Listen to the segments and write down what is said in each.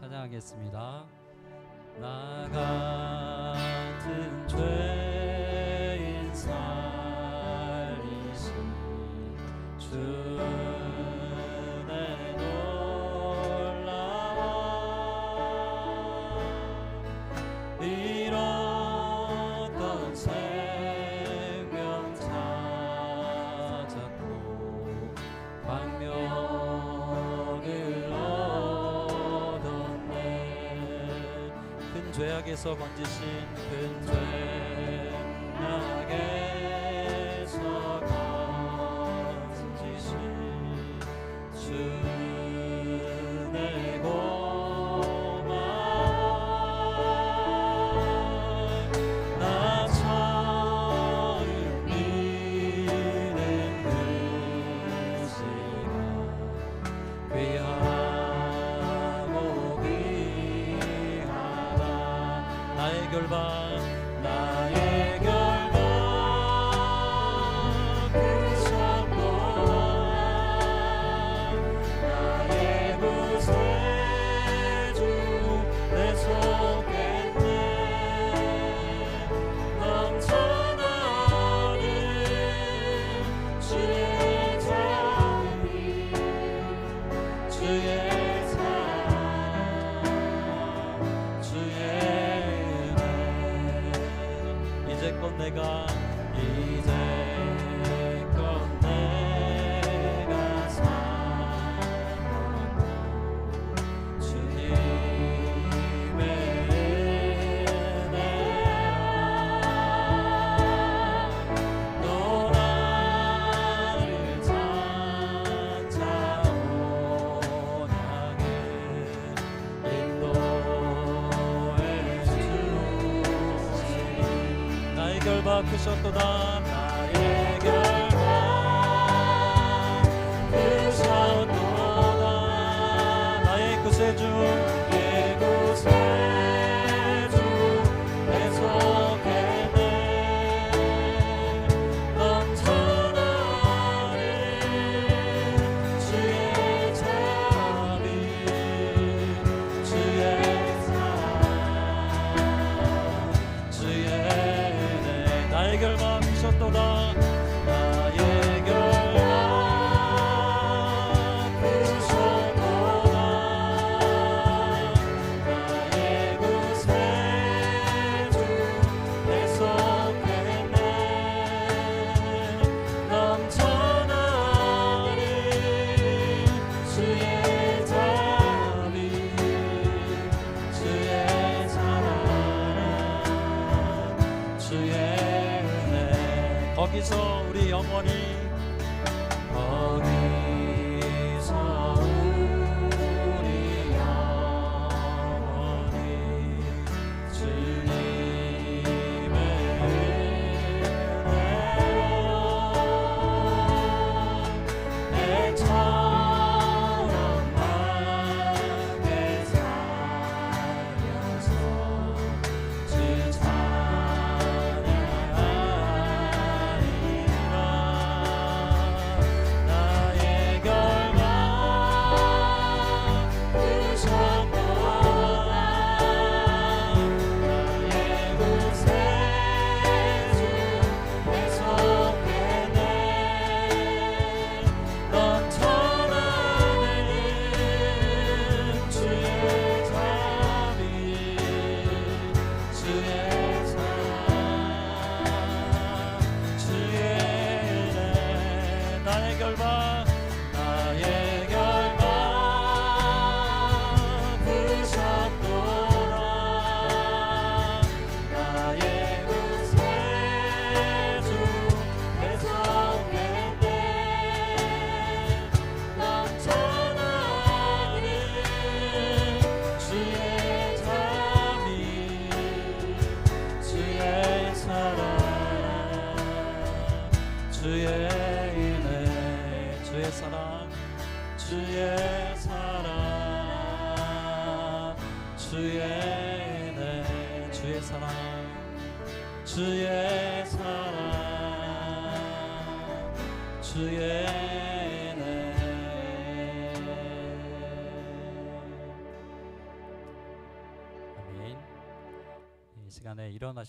찬양하겠습니다. 나 같은 죄 죄악에서 건지신 그 죄악의 결박하셨도다. 나의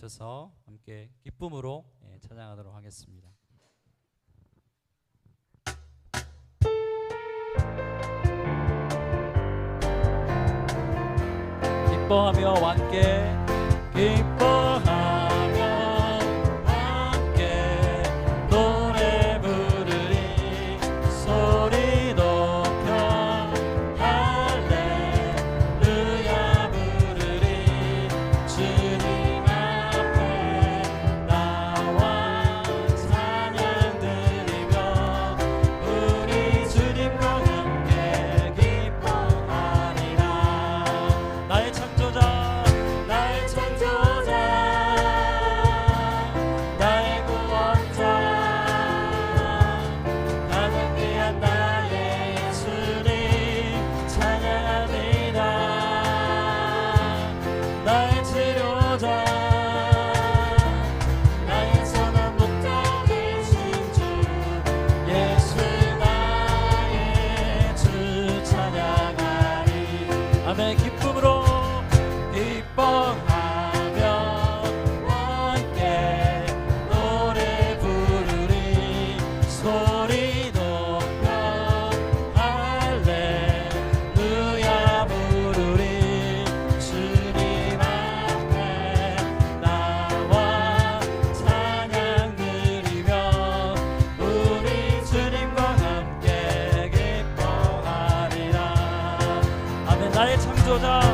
하셔서 함께 기쁨으로 예, 찬양하도록 하겠습니다. 기뻐하며 왕께 기뻐 どう。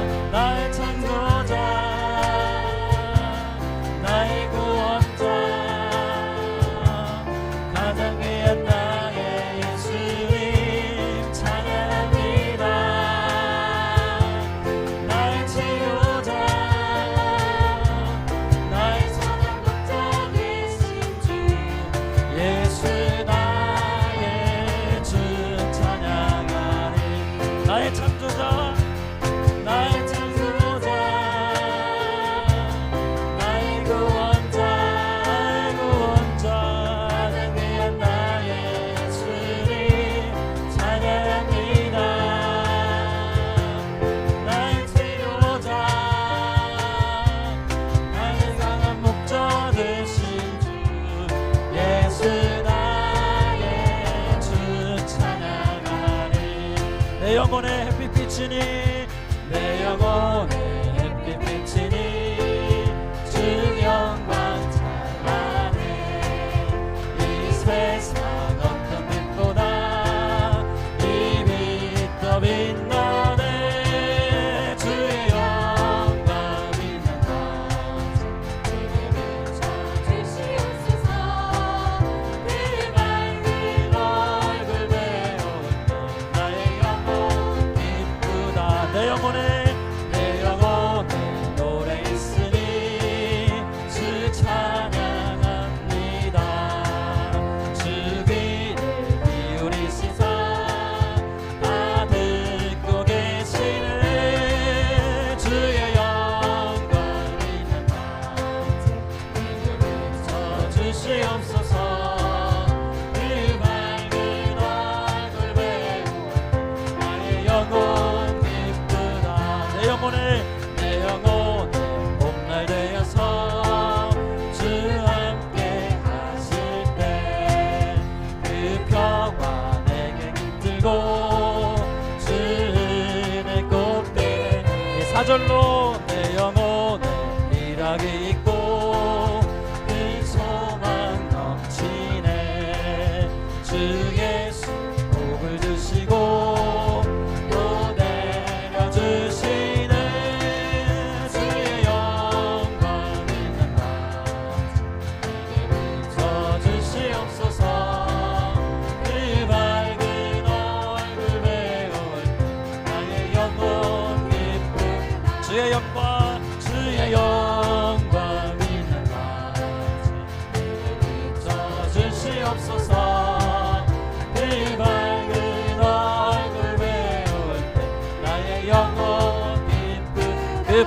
저절로 내 영혼에 일하기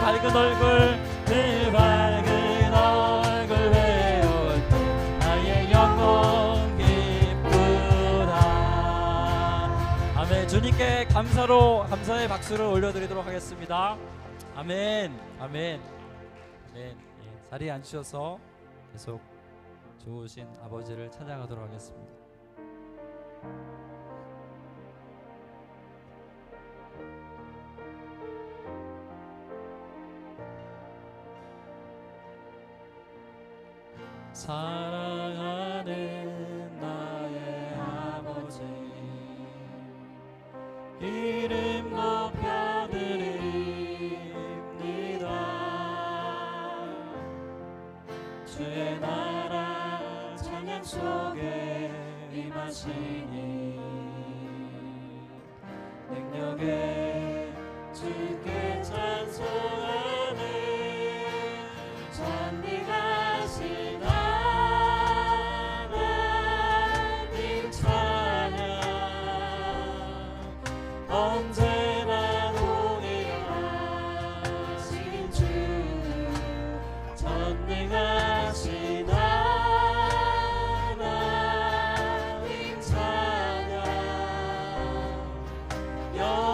밝은 얼굴 내 밝은 얼굴 배울 때 나의 영혼 기쁘다. 아멘. 주님께 감사로 감사의 박수를 올려드리도록 하겠습니다. 아멘. 아멘. 아멘. 예, 자리에 앉으셔서 계속 좋으신 아버지를 찾아가도록 하겠습니다. 사랑하는 나의 아버지. 이름 높여드립니다. 주의 나라 찬양 속에 임하신 영.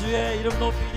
주의 이름 높이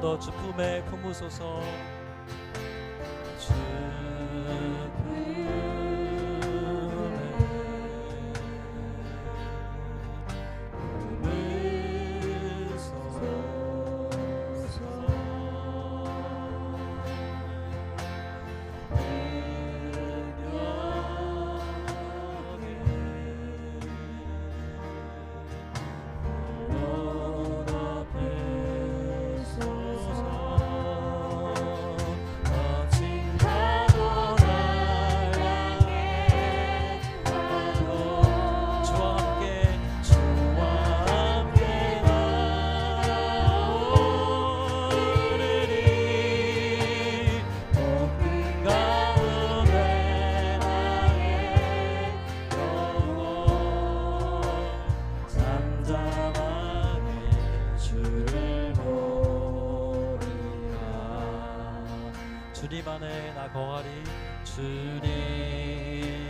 더주 품에 품으소서. 주님 안에 나 거하리 주님.